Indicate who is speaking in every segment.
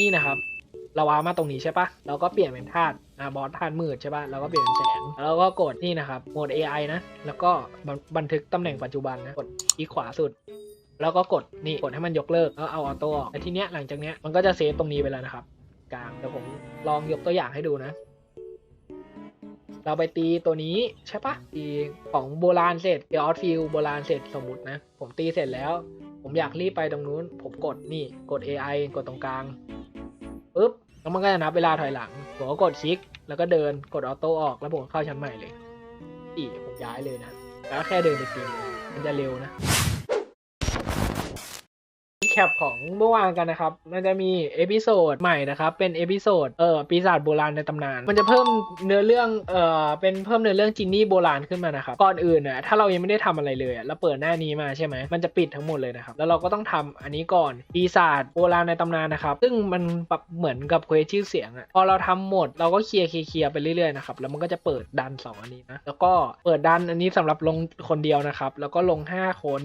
Speaker 1: นี่นะครับ เราว้ามาตรงนี้ใช่ปะเราก็เปลี่ยนเป็นธาตุอ่าบอสธาตุมืดใช่ปะเราก็เปลี่ยนเป็นแสง แล้วก็กดนี่นะครับโหมด AI นะ แล้วก็บันทึกตำแหน่งปัจจุบันนะกดที่ขวาสุดแล้วก็กดนี่กดให้มันยกเลิกแล้วเอาออโต้ออกแล้วทีเนี้ยหลังจากเนี้ยมันก็จะเซฟตรงนี้ไปแล้วนะครับ กลางเดี๋ยวผมลองยกตัวอย่างให้ดูนะ เราไปตีตัวนี้ใช่ปะตีของโบราณเสร็จเดออสฟิลโบราณเสร็จสมมตินะ ผมตีเสร็จแล้ว ผมอยากรีบไปตรงนู้น ผมกดนี่กด AI กดตรงกลางปุ๊บแล้วมันก็จะนับเวลาถอยหลังผมก็กดคลิก แล้วก็เดินกดออโต้ออกแล้วผมเข้าชั้นใหม่เลยอีผมย้ายเลยนะ แล้วแค่เดินไปตีเลยมันจะเร็วนะ แคปของเมื่อวานกันนะครับ มันจะมีเอพิโซดใหม่นะครับ เป็นเอพิโซดเอ่อปีศาจโบราณในตำนาน มันจะเพิ่มเนื้อเรื่องเอ่อเป็นเพิ่มเนื้อเรื่องจินนี่โบราณขึ้นมานะครับ ก่อนอื่นน่ะถ้าเรายังไม่ได้ทำอะไรเลยอะเราเปิดหน้านี้มาใช่ไหม มันจะปิดทั้งหมดเลยนะครับ แล้วเราก็ต้องทำอันนี้ก่อนปีศาจโบราณในตำนานนะครับ ซึ่งมันแบบเหมือนกับเควสชื่อเสียงอะพอเราทำหมดเราก็เคลียร์เคลียร์ไปเรื่อยๆนะครับ แล้วมันก็จะเปิดดันสองอันนี้นะ แล้วก็เปิดดันอันนี้สำหรับลงคนเดียวนะครับ แล้วก็ลง 5 คน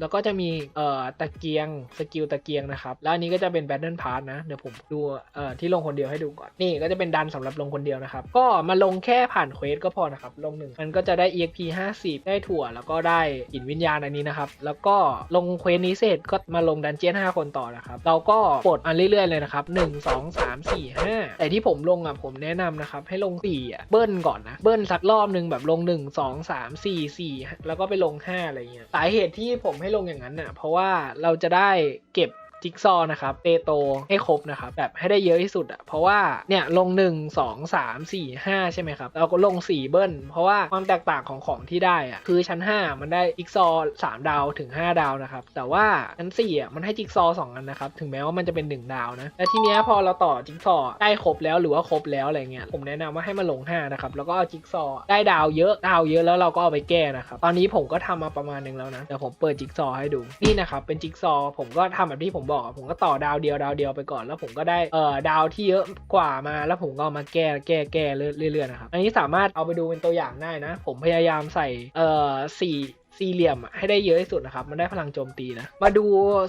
Speaker 1: แล้วก็จะมีเอ่อตะเกียงสกิลตะเกียงนะครับ แล้วอันนี้ก็จะเป็นแบทเทิลพาร์ทนะ เดี๋ยวผมดูเอ่อที่ลงคนเดียวให้ดูก่อน นี่ก็จะเป็นดันสำหรับลงคนเดียวนะครับ ก็มาลงแค่ผ่านเควสก็พอนะครับ ลงหนึ่งมันก็จะได้ exp 50 ได้ถั่ว แล้วก็ได้หินวิญญาณอันนี้นะครับ แล้วก็ลงเควสนี้เสร็จก็มาลงดันเจียน5คนต่อนะครับ เราก็ปลดอันเรื่อยๆเลยนะครับ1 2 3 4 5 แต่ที่ผมลงอะผมแนะนำนะครับให้ลง4อะเบิ้ลก่อนนะ เบิ้ลสักรอบหนึ่งแบบลง 1 2 3 4 4 แล้วก็ไปลง 5 อะไรเงี้ย สาเหตุที่ผมให้ลงอย่างนั้นน่ะเพราะว่าเราจะได้เก็บ จิ๊กซอว์นะครับเปโตให้ครบนะครับแบบให้ได้เยอะที่สุดอะเพราะว่าเนี่ยลง 1 2 3 4 5 ใช่ไหมครับเราก็ลง 4 เบิ้ล เพราะว่าความแตกต่างของของที่ได้อะคือชั้น 5 มันได้จิ๊กซอว์3ดาวถึง 5 ดาวนะครับแต่ว่าชั้น4อะมันให้จิ๊กซอว์2อันนะครับถึงแม้ว่ามันจะเป็น 1 ดาวนะแล้วทีเนี้ยพอเราต่อจิ๊กซอว์ได้ครบแล้วหรือว่าครบแล้วอะไรเงี้ยผมแนะนำว่าให้มาลง5นะครับแล้วก็เอาจิ๊กซอว์ได้ดาวเยอะดาวเยอะแล้วเราก็เอาไปแก้นะครับตอนนี้ผมก็ทำมาประมาณหนึงแล้วนะเดี๋ยวผมเปิดจิ๊กซอให้ดูนี่นะครับเป็นจิ๊กซอผมก็ทำแบบที่ผมบอกผมก็ต่อดาวเดียวดาวเดียวไปก่อน แล้วผมก็ได้เอ่อดาวที่เยอะกว่ามา แล้วผมก็ามาแก้แก้แก้เรื่อยๆนะครับ อันนี้สามารถเอาไปดูเป็นตัวอย่างได้นะ ผมพยายามใส่เอ่อสี่ สี่เหลี่ยมอะให้ได้เยอะที่สุดนะครับ มันได้พลังโจมตีนะ มาดู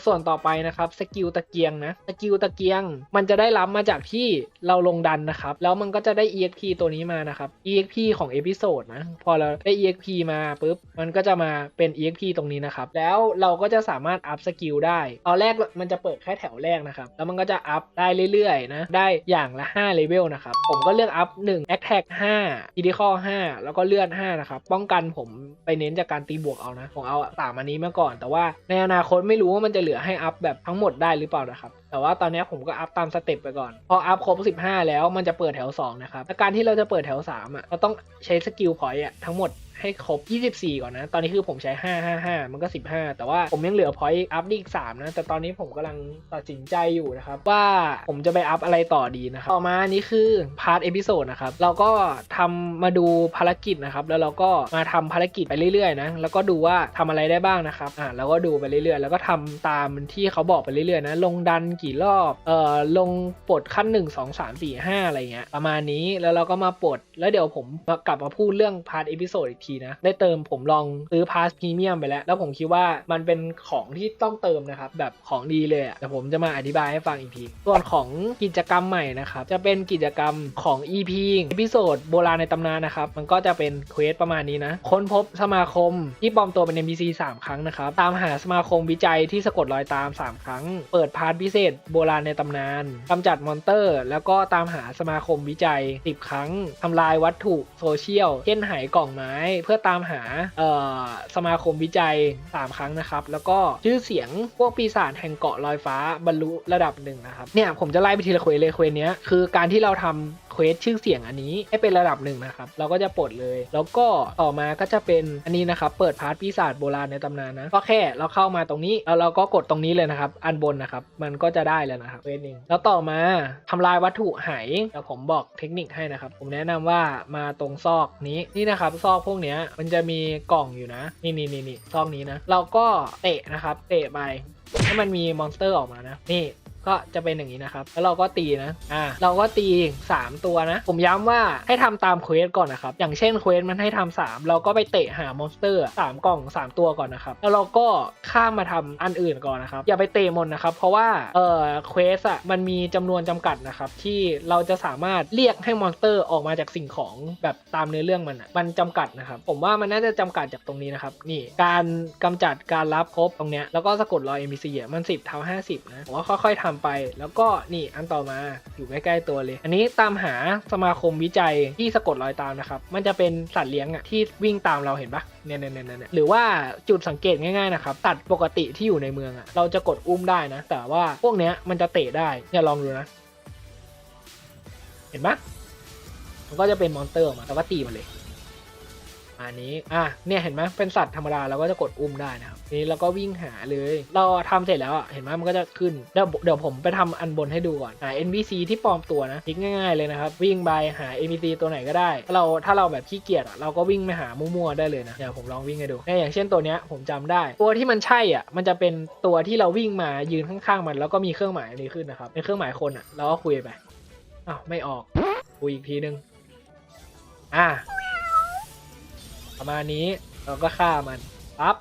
Speaker 1: ส่วนต่อไปนะครับ สกิลตะเกียงนะ สกิลตะเกียง มันจะได้รับมาจากที่เราลงดันนะครับ แล้วมันก็จะได้ exp ตัวนี้มานะครับ exp ของเอพิโซดนะ พอเราได้ exp มาปุ๊บ มันก็จะมาเป็น exp ตรงนี้นะครับ แล้วเราก็จะสามารถอัพสกิลได้ ตอนแรกมันจะเปิดแค่แถวแรกนะครับ แล้วมันก็จะอัพได้เรื่อยๆนะ ได้อย่างละ5เลเวลนะครับ ผมก็เลือกอัพ1 attack 5 critical 5 แล้วก็เลื่อน5นะครับ ป้องกันผมไปเน้นจากการตีบวกเอานะผมเอาสามอันนี้มาก่อน แต่ว่าในอนาคตไม่รู้ว่ามันจะเหลือให้อัพแบบทั้งหมดได้หรือเปล่านะครับแต่ว่าตอนนี้ผมก็อัพตามสเต็ปไปก่อน พออัพครบ 15 แล้วมันจะเปิดแถว 2 นะครับ และการที่เราจะเปิดแถว 3 อะ เราต้องใช้สกิลพอยต์อะทั้งหมด ให้ครบ 24 ก่อนนะ ตอนนี้คือผมใช้ 555 มันก็ 15 แต่ว่าผมยังเหลือพอยต์อัพอีก 3 นะ แต่ตอนนี้ผมกำลังตัดสินใจอยู่นะครับ ว่าผมจะไปอัพอะไรต่อดีนะครับ ต่อมานี่คือพาร์ทเอพิโซดนะครับ เราก็ทำมาดูภารกิจนะครับ แล้วเราก็มาทำภารกิจไปเรื่อยๆนะ แล้วก็ดูว่าทำอะไรได้บ้างนะครับ อ่าแล้วก็ดูไปเรื่อยๆ แล้วก็ทำตามที่เขาบอกไปเรื่อยๆนะ ลงดันกี่รอบ เอ่อ ลงปลดขั้น 1 2 3 4 5 อะไรเงี้ย ประมาณนี้ แล้วเราก็มาปลด แล้วเดี๋ยวผมกลับมาพูดเรื่องพาร์ทเอพิโซดอีกทีนะ ได้เติมผมลองซื้อพาสพรีเมียมไปแล้ว แล้วผมคิดว่ามันเป็นของที่ต้องเติมนะครับ แบบของดีเลยอะแต่ผมจะมาอธิบายให้ฟังอีกที ส่วนของกิจกรรมใหม่นะครับ จะเป็นกิจกรรมของ EP เอพิโซดโบราณในตำนานนะครับ มันก็จะเป็นเควสประมาณนี้นะ ค้นพบสมาคมที่ปลอมตัวเป็น NPC 3 ครั้งนะครับ ตามหาสมาคมวิจัยที่สะกดรอยตาม 3 ครั้ง เปิดพาร์ทพิเศษโบราณในตำนานกำจัดมอนเตอร์ แล้วก็ตามหาสมาคมวิจัย 10 ครั้งทำลายวัตถุโซเชียล เช่นหายกล่องไม้เพื่อตามหาสมาคมวิจัย 3 ครั้งนะครับ แล้วก็ชื่อเสียงพวกปีศาจแห่งเกาะลอยฟ้าบรรลุระดับหนึ่งนะครับเนี่ยผมจะไล่ไปทีละเควสเลยเควสเนี้ยคือการที่เราทำเควสชื่อเสียงอันนี้ให้เป็นระดับหนึ่งนะครับ เราก็จะปลดเลย แล้วก็ต่อมาก็จะเป็นอันนี้นะครับเปิดพาร์ทปีศาจโบราณในตำนานนะก็แค่เราเข้ามาตรงนี้แล้วเราก็กดตรงนี้เลยนะครับ อันบนนะครับ มันก็จะได้แล้วนะครับเควสหนึ่งแล้วต่อมาทำลายวัตถุหายเดี๋ยวผมบอกเทคนิคให้นะครับ ผมแนะนำว่ามาตรงซอกนี้นี่นะครับซอกพวกเนี้ยมันจะมีกล่องอยู่นะ นี่นี่นี่นี่ซองนี้นะ เราก็เตะนะครับ เตะไปให้มันมีมอนสเตอร์ออกมานะ นี่ ก็จะเป็นอย่างนี้นะครับ แล้วเราก็ตีนะ อ่า เราก็ตี 3 ตัวนะ ผมย้ำว่าให้ทำตามเควสก่อนนะครับ อย่างเช่นเควสมันให้ทำ3เราก็ไปเตะหามอนสเตอร์สามกล่อง 3 ตัวก่อนนะครับ แล้วเราก็ข้ามมาทำอันอื่นก่อนนะครับ อย่าไปเตะหมดนะครับ เพราะว่า เอ่อ เควสอะมันมีจำนวนจำกัดนะครับ ที่เราจะสามารถเรียกให้มอนสเตอร์ออกมาจากสิ่งของแบบตามเนื้อเรื่องมันอะมันจำกัดนะครับ ผมว่ามันน่าจะจำกัดจากตรงนี้นะครับ นี่ การกำจัดการรับครบตรงเนี้ย แล้วก็สะกดรอย NPC อะมัน 10เท่า50นะผมว่าค่อยๆทำไป แล้วก็นี่อันต่อมาอยู่ใกล้ๆตัวเลย อันนี้ตามหาสมาคมวิจัยที่สะกดรอยตามนะครับ มันจะเป็นสัตว์เลี้ยงอะที่วิ่งตามเราเห็นปะเนี่ยเนี่ยเนี่ยเนี่ยหรือว่าจุดสังเกตง่ายๆนะครับสัตว์ปกติที่อยู่ในเมืองอะเราจะกดอุ้มได้นะ แต่ว่าพวกเนี้ยมันจะเตะได้เนี่ยลองดูนะ เห็นปะมันก็จะเป็นมอนสเตอร์ออกมาแล้วก็ตีมันเลย อันนี้อะเนี่ยเห็นไหมเป็นสัตว์ธรรมดาเราก็จะกดอุ้มได้นะครับนี้เราก็วิ่งหาเลย เราทำเสร็จแล้วอะเห็นไหมมันก็จะขึ้นเดี๋ยวเดี๋ยวผมไปทำอันบนให้ดูก่อนหา NPC ที่ปลอมตัวนะคลิกง่ายๆเลยนะครับวิ่งไปหา NPC ตัวไหนก็ได้ เราถ้าเราแบบขี้เกียจอะเราก็วิ่งไปหามั่วๆได้เลยนะเดี๋ยวผมลองวิ่งให้ดูเนี่ยอย่างเช่นตัวเนี้ยผมจำได้ ตัวที่มันใช่อะมันจะเป็นตัวที่เราวิ่งมายืนข้างๆมัน แล้วก็มีเครื่องหมายนี้ขึ้นนะครับเป็นเครื่องหมายคนอะเราก็คุยไปอ้าวไม่ออกคุยอีกทีนึงอะ ประมาณนี้เราก็ฆ่ามันปั๊บ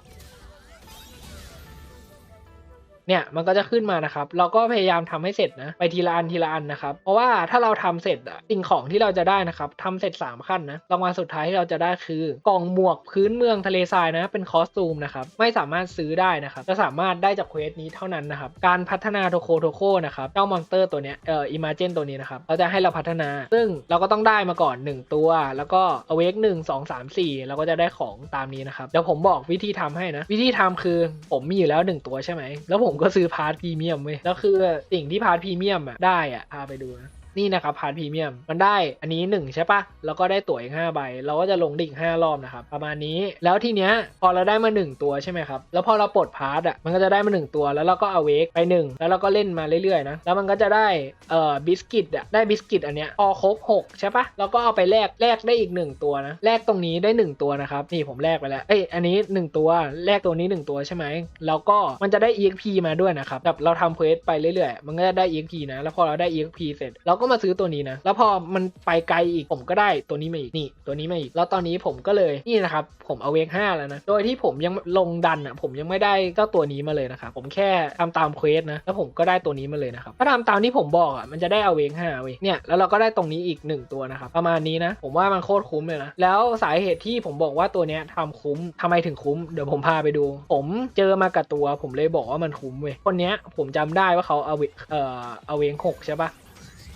Speaker 1: เนี่ยมันก็จะขึ้นมานะครับ เราก็พยายามทำให้เสร็จนะไปทีละอันทีละอันนะครับ เพราะว่าถ้าเราทำเสร็จสิ่งของที่เราจะได้นะครับทำเสร็จ 3 ขั้นนะรางวัลสุดท้ายที่เราจะได้คือกล่องหมวกพื้นเมืองทะเลทรายนะเป็นคอสตูมนะครับไม่สามารถซื้อได้นะครับจะสามารถได้จากเควสนี้เท่านั้นนะครับการพัฒนาโทโคโทโคนะครับเจ้ามอนสเตอร์ตัวเนี้ยเอ่ออิมาเจนตัวนี้นะครับเราจะให้เราพัฒนา ซึ่งเราก็ต้องได้มาก่อน 1 ตัว แล้วก็เอาเวกหนึ่งสองสามสี่เราก็จะได้ของตามนี้นะครับเดี๋ยวผมบอกวิธีทำให้นะ วิธีทำคือผมมีอยู่แล้ว 1 ตัวใช่ไหมแล้วผมผมก็ซื้อพาร์ทพรีเมียมเว้ยแล้วคือสิ่งที่พาร์ทพรีเมียมอะได้อะพาไปดูนะ นี่นะครับพาร์ทพรีเมียมมันได้อันนี้ 1 ใช่ปะแล้วก็ได้ตั๋วอีก5ใบเราก็จะลงดิ่ง5รอบนะครับประมาณนี้แล้วทีเนี้ยพอเราได้มา 1 ตัวใช่ไหมครับแล้วพอเราปลดพาร์ทอะมันก็จะได้มา 1 ตัวแล้วเราก็เอาเวกไป 1 แล้วเราก็เล่นมาเรื่อยๆนะแล้วมันก็จะได้เอ่อบิสกิตอะได้บิสกิตอันเนี้ยพอครบ6ใช่ปะเราก็เอาไปแลกแลกได้อีก 1 ตัวนะแลกตรงนี้ได้ 1 ตัวนะครับนี่ผมแลกไปแล้วเอ้ยอันนี้ 1 ตัวแลกตัวนี้ 1 ตัวใช่ไหมแล้วก็มันจะได้ EXP มาด้วยนะครับแบบเราทำเควสไปเรื่อยๆ มันก็จะได้ EXP นะแล้วพอเราได้ EXP เสร็จเราก็มาซื้อตัวนี้นะ แล้วพอมันไปไกลอีกผมก็ได้ตัวนี้มาอีกนี่ตัวนี้มาอีก แล้วตอนนี้ผมก็เลยนี่นะครับ ผมเอาเวกห้าแล้วนะ โดยที่ผมยังลงดันอะผมยังไม่ได้เจ้าตัวนี้มาเลยนะครับผมแค่ทำตามเควสนะแล้วผมก็ได้ตัวนี้มาเลยนะครับถ้าทำตามที่ผมบอกอะมันจะได้เอาเวกห้าเว้ยเนี่ยแล้วเราก็ได้ตรงนี้อีกหนึ่งตัวนะครับประมาณนี้นะ ผมว่ามันโคตรคุ้มเลยนะแล้วสาเหตุที่ผมบอกว่าตัวเนี้ยทำคุ้มทำไมถึงคุ้มเดี๋ยวผมพาไปดู ผมเจอมากับตัว ผมเลยบอกว่ามันคุ้มเว้ยคนเนี้ยผมจำได้ว่าเขาเอาเวเอ่อเอาเวงหกใช่ปะ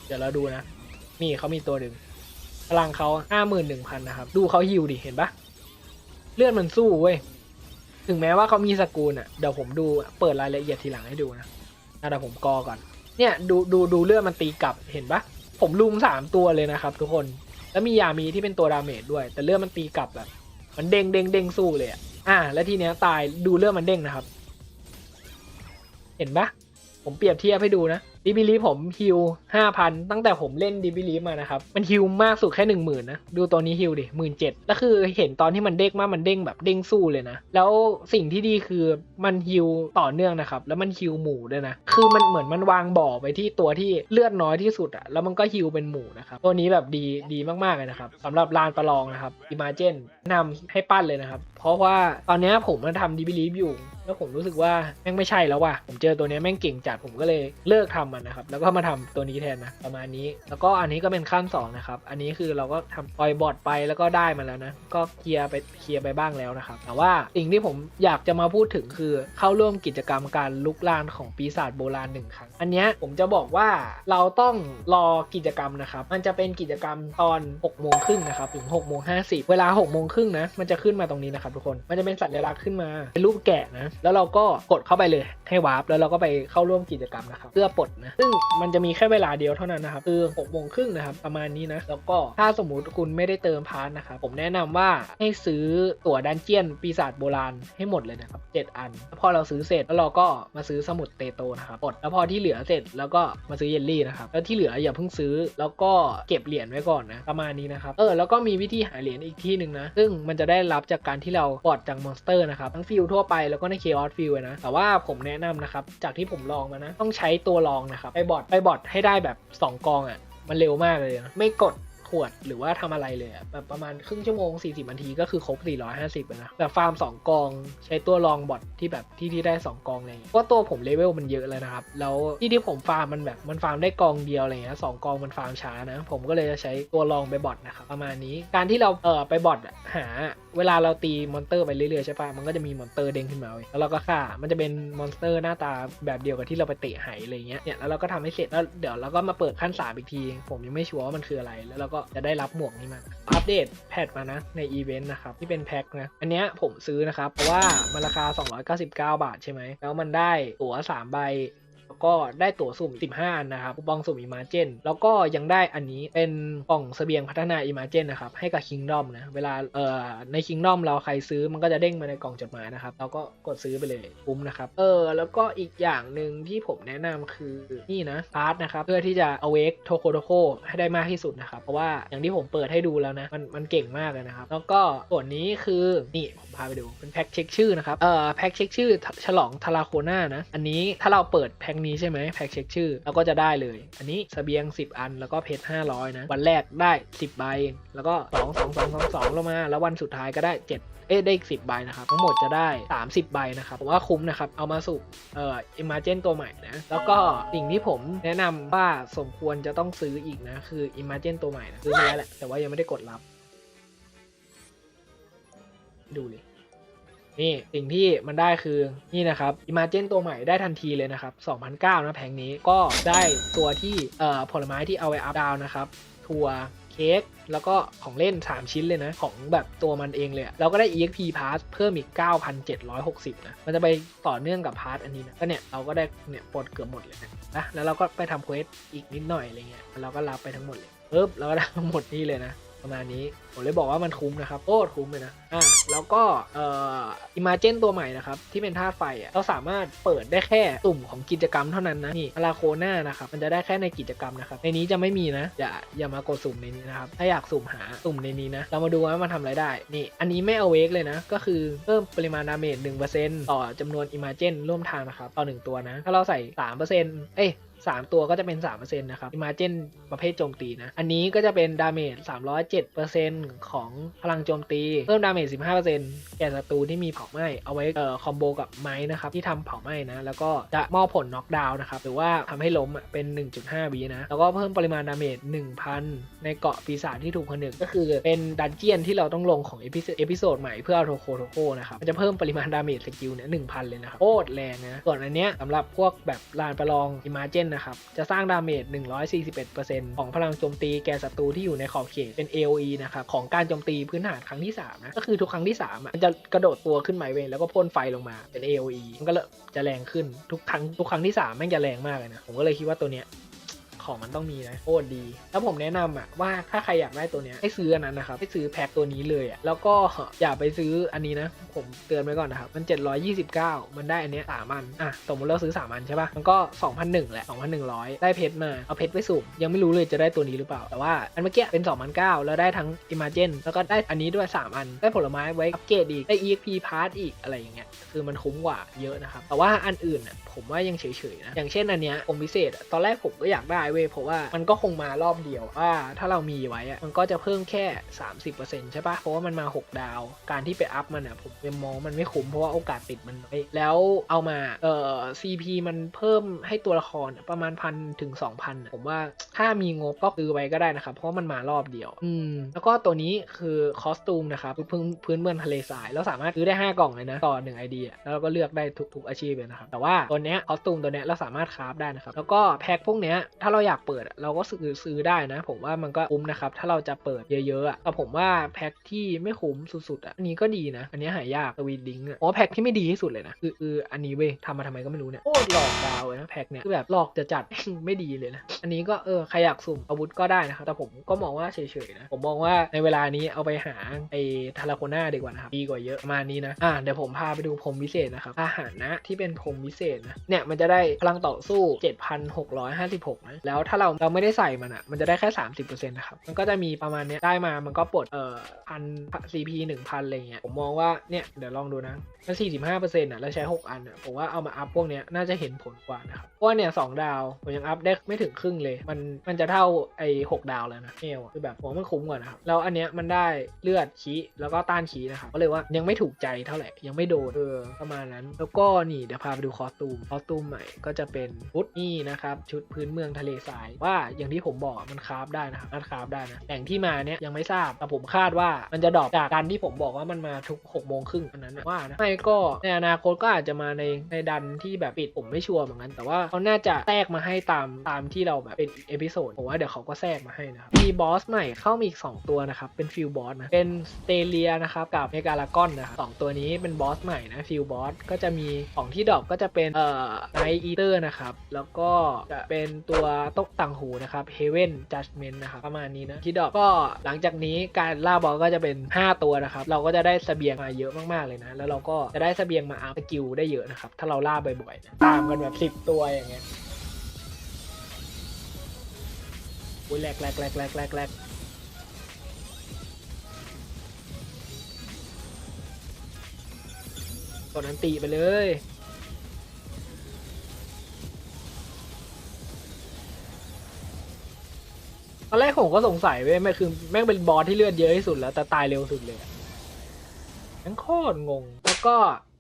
Speaker 1: เดี๋ยวเราดูนะ นี่เขามีตัวหนึ่งพลังเขาห้าหมื่นหนึ่งพันนะครับ ดูเขาฮิวดิ เห็นปะเลือดมันสู้เว้ย ถึงแม้ว่าเขามีสกูลอะ เดี๋ยวผมดูเปิดรายละเอียดทีหลังให้ดูนะอะเดี๋ยวผมกอก่อน เนี่ยดูดูดูเลือดมันตีกลับเห็นปะผมลุมสามตัวเลยนะครับ ทุกคน แล้วมียามีที่เป็นตัวดาเมจด้วย แต่เลือดมันตีกลับแบบมันเด้งเด้งเด้งสู้เลยอะ อะแล้วทีเนี้ยตายดูเลือดมันเด้งนะครับ เห็นปะผมเปรียบเทียบให้ดูนะ ดิบิลีผมฮิวห้าพันตั้งแต่ผมเล่นดิบิลีมานะครับ มันฮิวมากสุดแค่หนึ่งหมื่นนะ ดูตัวนี้ฮิวดิหมื่นเจ็ดแล้วคือเห็นตอนที่มันเด้งมากมันเด้งแบบเด้งสู้เลยนะ แล้วสิ่งที่ดีคือมันฮิวต่อเนื่องนะครับ แล้วมันฮิวหมู่ด้วยนะ คือมันเหมือนมันวางบ่อไปที่ตัวที่เลือดน้อยที่สุดอะแล้วมันก็ฮิวเป็นหมู่นะครับ ตัวนี้แบบดีดีมากๆเลยนะครับสำหรับลานประลองนะครับอิมาเจนนำให้ปั้นเลยนะครับ เพราะว่าตอนนี้ผมมาทำดิบิลีฟอยู่ แล้วผมรู้สึกว่าแม่งไม่ใช่แล้วว่ะ ผมเจอตัวนี้แม่งเก่งจัดผมก็เลยเลิกทำมันนะครับ แล้วก็มาทำตัวนี้แทนนะประมาณนี้ แล้วก็อันนี้ก็เป็นขั้น2นะครับ อันนี้คือเราก็ทำปล่อยบอร์ดไปแล้วก็ได้มาแล้วนะ ก็เคลียร์ไปเคลียร์ไปบ้างแล้วนะครับ แต่ว่าสิ่งที่ผมอยากจะมาพูดถึงคือเข้าร่วมกิจกรรมการลุกลานของปีศาจโบราณหนึ่งครั้ง อันนี้ผมจะบอกว่าเราต้องรอกิจกรรมนะครับ มันจะเป็นกิจกรรมตอน6โมงครึ่งนะครับถึง6โมง50เวลา6โมงครึ่งนะ มันจะขึ้นมาตรงนี้นะครับทุกคน มันจะเป็นสัญลักษณ์ขึ้นมาเป็นรูปแกะนะแล้วเราก็กดเข้าไปเลยให้วาร์ปแล้วเราก็ไปเข้าร่วมกิจกรรมนะครับเพื่อปลดนะซึ่งมันจะมีแค่เวลาเดียวเท่านั้นนะครับคือ6โมงครึ่งนะครับประมาณนี้นะแล้วก็ถ้าสมมติคุณไม่ได้เติมพาร์ทนะครับผมแนะนำว่าให้ซื้อตั๋วดันเจียนปีศาจโบราณให้หมดเลยนะครับ7อันแล้วพอเราซื้อเสร็จแล้วเราก็มาซื้อสมุดเตโตนะครับปลดแล้วพอที่เหลือเสร็จแล้วก็มาซื้อเยลลี่นะครับแล้วที่เหลืออย่าเพิ่งซื้อแล้วก็เก็บเหรียญไว้ก่อนนะประมาณนี้นะครับเออแล้วก็มีวิธีหาเหรียญอีกที่หนึ่งนะซึ่งมันจะได้รับจากการที่เราปลดจากมอนสเตอร์นะครับทั้งฟิลทั่วไปแล้วก็ใน Chaos Field เลยนะ แต่ว่าผมแนะนำนะครับ จากที่ผมลองมานะ ต้องใช้ตัวลองนะครับ ไปบอดไปบอดให้ได้แบบ 2 กองอะ่ะ มันเร็วมากเลยนะ ไม่กด ขวดหรือว่าทำอะไรเลยแบบประมาณครึ่งชั่วโมง 40นาทีก็คือครบ 450เลยนะแบบฟาร์ม 2 กองใช้ตัวลองบอทที่แบบที่ที่ได้ 2 กองอะไรอย่างเงี้ยเพราะตัวผมเลเวลมันเยอะเลยนะครับ แล้วที่ที่ผมฟาร์มมันแบบมันฟาร์มได้กองเดียวอะไรเงี้ยสองกองมันฟาร์มช้านะ ผมก็เลยจะใช้ตัวลองไปบอทนะครับประมาณนี้การที่เราเออไปบอทหาเวลาเราตีมอนเตอร์ไปเรื่อยๆใช่ปะมันก็จะมีมอนเตอร์เด้งขึ้นมาเว้ยแล้วเราก็ฆ่า มันจะเป็นมอนสเตอร์หน้าตาแบบเดียวกับที่เราไปเตะไหอะไรเงี้ยเนี่ยแล้วเราก็ทำให้เสร็จแล้วเดี๋ยวเราก็มาเปิดขั้นสามอีกที ผมยังไม่ชัวร์ว่ามันคืออะไรแล้วเรากก็จะได้รับหมวกนี้มา อัปเดตแพทมานะในอีเวนต์นะครับที่เป็นแพ็คนะอันเนี้ยผมซื้อนะครับเพราะว่ามันราคา 299 บาทใช่ไหมแล้วมันได้ตั๋ว3ใบ แล้วก็ได้ตั๋วสุ่ม 15 อันนะครับคูปองสุ่มอิมาเจนแล้วก็ยังได้อันนี้เป็นกล่องเสบียงพัฒนาอิมาเจนนะครับให้กับ Kingdom นะเวลาเอ่อใน Kingdom เราใครซื้อมันก็จะเด้งมาในกล่องจดหมายนะครับเราก็กดซื้อไปเลยคุ้มนะครับเออแล้วก็อีกอย่างหนึ่งที่ผมแนะนำคือนี่นะพาร์ทนะครับเพื่อที่จะเอาเวกโทโคโทโคให้ได้มากที่สุดนะครับเพราะว่าอย่างที่ผมเปิดให้ดูแล้วนะมันมันเก่งมากเลยนะครับแล้วก็ส่วนนี้คือนี่ผมพาไปดูเป็นแพ็คเช็คชื่อนะครับเอ่อแพ็คเช็คชื่อฉลองทาราโคนานะอันนี้ถ้าเราเปิดแพ็คนี้ใช่ไหมแพ็คเช็คชื่อเราก็จะได้เลย อันนี้สเสบียง 10 อันแล้วก็เพชร500 นะ วันแรกได้ 10 ใบ แล้วก็ 2 2 2 2 2ลงมา แล้ววันสุดท้ายก็ได้ 7เอ๊ะได้อีก10ใบนะครับ ทั้งหมดจะได้ 30 ใบนะครับผมว่าคุ้มนะครับ เอามาสูบเอ่ออิมาเจนตัวใหม่นะ แล้วก็สิ่งที่ผมแนะนำว่าสมควรจะต้องซื้ออีกนะ คืออิมาเจนตัวใหม่นะซื้อมาแล้วแหละแต่ว่ายังไม่ได้กดรับ ดูเลย นี่สิ่งที่มันได้คือนี่นะครับ Imagine ตัวใหม่ได้ทันทีเลยนะครับ2,009นะแผงนี้ก็ได้ตัวที่เอ่อผลไม้ที่เอาไว้อัพดาวนะครับถั่วเค้กแล้วก็ของเล่น 3 ชิ้นเลยนะ ของแบบตัวมันเองเลย เราก็ได้ EXP Pass เพิ่มอีก 9,760 นะ มันจะไปต่อเนื่องกับพาร์ทอันนี้นะ ก็เนี่ย เราก็ได้เนี่ยปลดเกือบหมดเลยนะนะ แล้วเราก็ไปทำเควสอีกนิดหน่อยอะไรเงี้ยเราก็รับไปทั้งหมดเลยปึ๊บเราก็ได้ทั้งหมดนี่เลยนะ ประมาณนี้ ผมเลยบอกว่ามันคุ้มนะครับโคตรคุ้มเลยนะอ่าแล้วก็เอ่ออิมาเจนตัวใหม่นะครับ ที่เป็นธาตุไฟอะเราสามารถเปิดได้แค่ตุ่มของกิจกรรมเท่านั้นนะนี่อาราโคน่านะครับมันจะได้แค่ในกิจกรรมนะครับในนี้จะไม่มีนะอย่าอย่ามากดสุ่มในนี้นะครับถ้าอยากสุ่มหาสุ่มในนี้นะเรามาดูว่ามันทำอะไรได้นี่อันนี้ไม่เอาเวกเลยนะก็คือเพิ่มปริมาณดาเมจ1%ต่อจำนวนอิมาเจนร่วมทางนะครับต่อ1ตัวนะถ้าเราใส่3%เอ้ย สามตัวก็จะเป็น3%นะครับ i m a g i n ประเภทโจมตีนะ อันนี้ก็จะเป็นดาเมจ307%ของพลังโจมตี เพิ่มดาเมจ15%แก่ศัตรูที่มีเผาไหม้เอาไว้เอ่อคอมโบกับไม้นะครับ ที่ทำเผาไหม้นะ แล้วก็จะมอบผลน็อกดาวน์นะครับ หรือว่าทำให้ล้มอะเป็น 1.5วินะ แล้วก็เพิ่มปริมาณดาเมจ1,000 ในเกาะปีศาจที่ถูกผนึกก็คือเป็นดันเจียนที่เราต้องลงของเอพิเอพิโซดใหม่เพื่อเอาโทโคโทโคนะครับมันจะเพิ่มปริมาณดาเมจสกิลเนี่ย1,000เลยนะครับโคตรแรงนะส่วนอันเนี้ยสำหรับพวกแบบลานประลองอิมาเจนนะครับ จะสร้างดาเมจ 141%ของพลังโจมตีแก่ศัตรูที่อยู่ในขอบเขตเป็น AOE นะครับของการโจมตีพื้นฐานครั้งที่ 3 นะ ก็คือทุกครั้งที่3อะมันจะกระโดดตัวขึ้นมาเว้ยแล้วก็พ่นไฟลงมาเป็น AOE มันก็เลยจะแรงขึ้นทุกครั้งทุกครั้งที่3แม่งจะแรงมากเลยนะผมก็เลยคิดว่าตัวเนี้ย ของมันต้องมีนะโคตรดี แล้วผมแนะนำอะว่าถ้าใครอยากได้ตัวเนี้ยให้ซื้ออันนั้นนะครับให้ซื้อแพ็คตัวนี้เลยอะแล้วก็อย่าไปซื้ออันนี้นะ ผมเตือนไว้ก่อนนะครับ มัน 729 มันได้อันเนี้ยสามอันอะสมมติเราซื้อ3อันใช่ปะมันก็ 2,001แหละ2,100 ได้เพชรมาเอาเพชรไปสุ่มยังไม่รู้เลยจะได้ตัวนี้หรือเปล่า แต่ว่าอันเมื่อกี้เป็น 2,009แล้วได้ทั้ง Imagine แล้วก็ได้อันนี้ด้วย 3 อัน ได้ผลไม้ไว้อัปเกรดอีกได้ EXP Pass อีกอะไรอย่างเงี้ยคือมันคุ้มกว่าเยอะนะครับแต่ว่าอันอื่นอะผมว่ายังเฉยๆนะอย่างเช่นอันเนี้ยผมพิเศษตอนแรกผมก็อยากได้เว้ยเพราะว่ามันก็คงมารอบเดียวว่าถ้าเรามีไว้อะมันก็จะเพิ่มแค่ 30%ใช่ปะเพราะว่ามันมา 6 ดาว การที่ไปอัพมันอะผมยังมองมันไม่คุ้มเพราะว่าโอกาสติดมันน้อยแล้วเอามาเอ่อ CP มันเพิ่มให้ตัวละครประมาณพันถึง 2,000อะผมว่าถ้ามีงบก็ซื้อไว้ก็ได้นะครับเพราะว่ามันมารอบเดียว อืมแล้วก็ตัวนี้คือคอสตูมนะครับพื้นพื้นเมืองทะเลทรายแล้วสามารถซื้อได้ 5 กล่องเลยนะต่อ1 ID อะแล้วเราก็เลือกได้ทุกๆอาชีพเลยนะครับแต่ว่าตัวเนี้ยคอสตูมตัวเนี้ยเราสามารถคราฟได้นะครับแล้วก็แพ็คพวกเนี้ยถ้าเราอยากเปิดอะเราก็ซื้อซื้อได้นะ ผมว่ามันก็คุ้มนะครับ ถ้าเราจะเปิดเยอะๆอะแต่ผมว่าแพ็คที่ไม่คุ้มสุดๆอะอันนี้ก็ดีนะ อันนี้หายากสวีดิงอะอ๋อแพ็คที่ไม่ดีที่สุดเลยนะคือคืออันนี้เว้ยทำมาทำไมก็ไม่รู้เนี่ยโคตรหลอกดาวเลยนะแพ็คเนี่ยคือแบบหลอกจะจัดไม่ดีเลยนะอันนี้ก็เออใครอยากสุ่มอาวุธก็ได้นะครับแต่ผมก็มองว่าเฉยๆนะผมมองว่าในเวลานี้เอาไปหาไอ้ทาราโคนาดีกว่านะครับดีกว่าเยอะมานี้นะอ่าเดี๋ยวผมพาไปดูพรมวิเศษนะครับอาหารนะที่เป็นพรมวิเศษนะเนี่ยมันจะได้พลังต่อสู้ 7,656นะแล้วแล้วถ้าเราเราไม่ได้ใส่มันอะมันจะได้แค่ 30%นะครับมันก็จะมีประมาณเนี้ยได้มามันก็ปลดเอ่อพัน CP หนึ่งพันอะไรเงี้ยผมมองว่าเนี่ยเดี๋ยวลองดูนะมัน45%อะแล้วใช้6อันอะผมว่าเอามาอัพพวกเนี้ยน่าจะเห็นผลกว่านะครับเพราะว่าเนี่ยสองดาวผมยังอัพได้ไม่ถึงครึ่งเลย มันมันจะเท่าไอ้หกดาวแล้วนะเอะคือแบบผมว่ามันคุ้มกว่านะครับแล้วอันเนี้ยมันได้เลือดขี้แล้วก็ต้านขี้นะครับก็เลยว่ายังไม่ถูกใจเท่าไหร่ยังไม่โดนเออประมาณนั้น แล้วก็นี่เดี๋ยวพาไปดูคอสตูมคอสตูมใหม่ก็จะเป็นชุดนี่นะครับชุดพื้นเมืองทะเลทราย ว่าอย่างที่ผมบอกมันคราฟได้นะครับมันคราฟได้นะแหล่งที่มาเนี้ยยังไม่ทราบแต่ผมคาดว่ามันจะดรอปจากการที่ผมบอกว่ามันมาทุก6กโมงครึ่งอันนั้นนะว่านะไม่ก็ในอนาคตก็อาจจะมาในในดันที่แบบปิดผมไม่ชัวร์เหมือนกัน แต่ว่าเขาน่าจะแทรกมาให้ตามตามที่เราแบบเป็นเอพิโซดผมว่าเดี๋ยวเขาก็แทรกมาให้นะครับมีบอสใหม่เข้ามาอีก 2 ตัวนะครับเป็นฟิลบอสนะเป็นสเตเลียนะครับกับเมกาลากอนนะครับสองตัวนี้เป็นบอสใหม่นะฟิลบอสก็จะมีของที่ดรอปก็จะเป็นเอ่อไนอีเตอร์นะครับแล้วก็จะเป็นตัวตกต่างหูนะครับเฮเว่นจัดเมนนะครับประมาณนี้นะที่ดอปก็หลังจากนี้การล่าบอสก็จะเป็น 5 ตัวนะครับเราก็จะได้เสบียงมาเยอะมากๆเลยนะ แล้วเราก็จะได้เสบียงมาอัพสกิลได้เยอะนะครับถ้าเราล่าบ่อยๆนะตามกันแบบ10 ตัวอย่างเงี้ยอุ้ยแหลกแหลกแหลกแหลกแหลกแหลกกดอันตีไปเลย ตอนแรกผมก็สงสัยเว้ยแม่งคือแม่งเป็นบอสที่เลือดเยอะที่สุดแล้วแต่ตายเร็วสุดเลยอะแม่งโคตรงง แล้วก็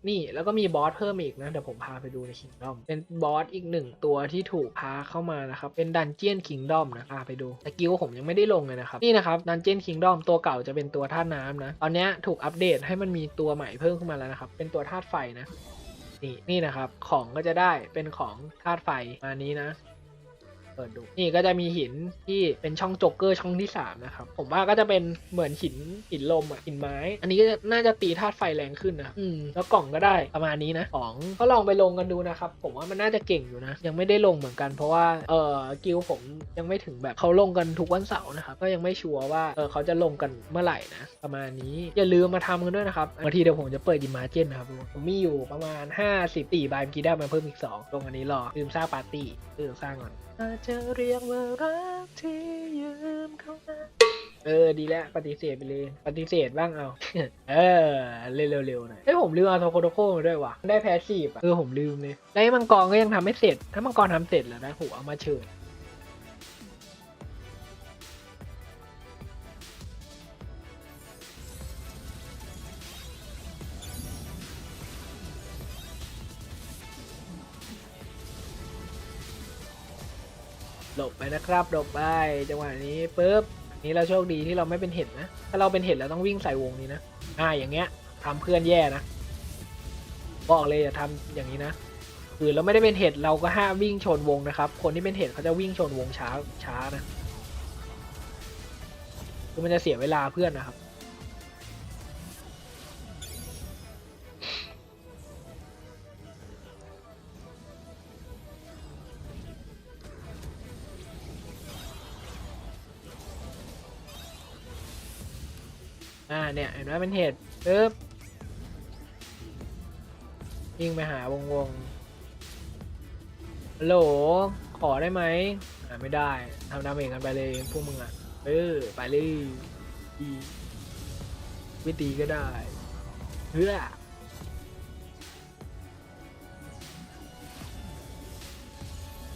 Speaker 1: นี่แล้วก็มีบอสเพิ่มอีกนะเดี๋ยวผมพาไปดูในคิงดอมเป็นบอสอีกหนึ่งตัวที่ถูกพาเข้ามานะครับ เป็นดันเจียนคิงดอมนะพาไปดูสกิลผมยังไม่ได้ลงเลยนะครับ นี่นะครับดันเจียนคิงดอมตัวเก่าจะเป็นตัวธาตุน้ำนะ ตอนนี้ถูกอัปเดตให้มันมีตัวใหม่เพิ่มขึ้นมาแล้วนะครับ เป็นตัวธาตุไฟนะ นี่นี่นะครับ ของก็จะได้เป็นของธาตุไฟมานี้นะ เปิดดูนี่ก็จะมีหินที่เป็นช่องโจ๊กเกอร์ช่องที่3นะครับผมว่าก็จะเป็นเหมือนหินหินลมอะหินไม้ อันนี้ก็น่าจะตีธาตุไฟแรงขึ้นนะอืมแล้วกล่องก็ได้ประมาณนี้นะของก็ลองไปลงกันดูนะครับผมว่ามันน่าจะเก่งอยู่นะ ยังไม่ได้ลงเหมือนกัน เพราะว่าเออกิลผมยังไม่ถึงแบบเขาลงกันทุกวันเสาร์นะครับก็ยังไม่ชัวร์ว่าเออเขาจะลงกันเมื่อไหร่นะ ประมาณนี้อย่าลืมมาทำกันด้วยนะครับบางทีเดี๋ยวผมจะเปิดดิมาเจนนะครับผมมีอยู่ประมาณ50ตีบายเมื่อกี้ได้มาเพิ่มอีก2ลงอันนี้รอลืมสร้างปาร์ตี้เออสร้างก่อน อาจจะเรียกว่ารักที่ยืมเข้ามาเออดีแล้วปฏิเสธไปเลย ปฏิเสธบ้างเอา เออ เร็วๆหน่อยเฮ้ผมลืมเอาโทโคโดโคมาด้วยว่ะ ได้แพสซีฟอะเออผมลืมเลย แล้วไอ้มังกรก็ยังทำไม่เสร็จ ถ้ามังกรทำเสร็จแล้วนะผมเอามาเชิญ บไปนะครับดบไปจังหวะนี้ปุ๊บนี้เราโชคดีที่เราไม่เป็นเห็ดนะ ถ้าเราเป็นเห็ดเราต้องวิ่งใส่วงนี้นะอ่าอย่างเงี้ยทำเพื่อนแย่นะบอกเลยอย่าทำอย่างนี้นะคือเราไม่ได้เป็นเห็ดเราก็ห้ามวิ่งชนวงนะครับ คนที่เป็นเห็ดเขาจะวิ่งชนวงช้าช้านะคือมันจะเสียเวลาเพื่อนนะครับ อ่าเนี่ยเห็นไหมเป็นเห็ดปึ๊บวิ่งไปหาวงวงฮัลโหลขอได้ไหมอ่าไม่ได้ทำดาเมจกันไปเลยพวกมึงอะเออไปเลยดีไม่ตีก็ได้เพื่อ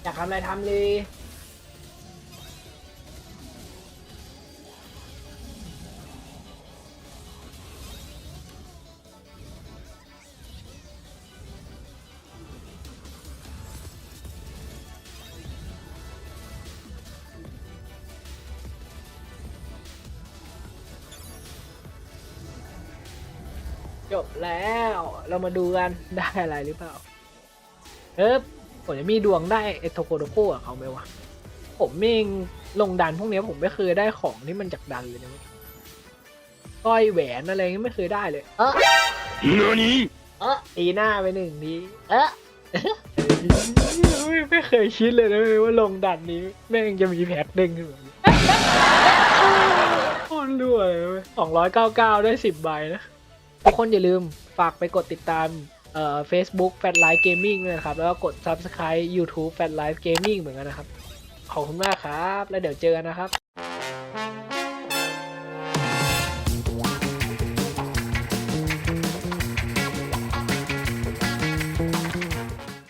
Speaker 1: อยากทำอะไรทำเลย แล้วเรามาดูกันได้อะไรหรือเปล่าเออผมจะมีดวงได้เอโทโคโดโคกับเขาไหมวะผมเองลงดันพวกเนี้ยผมไม่เคยได้ของที่มันจากดันเลยนะสร้อยแหวนอะไรเงี้ยไม่เคยได้เลย เออ
Speaker 2: 何
Speaker 1: เออตีหน้าไปหนึ่งทีเออไม่ไม่เคยคิดเลยนะเว้ยว่าลงดันนี้ แม่งจะมีแพ็คเด้งขึ้นมาโคตรรวยเลยสองร้อยเก้าเก้าได้สิบใบนะ ทุกคนอย่าลืมฝากไปกดติดตามเอ่อ Facebook Fat Life Gaming ด้วยนะครับ แล้วก็กด Subscribe YouTube Fat Life Gaming เหมือนกันนะครับ ขอบคุณมากครับ แล้วเดี๋ยวเจอกันนะครับ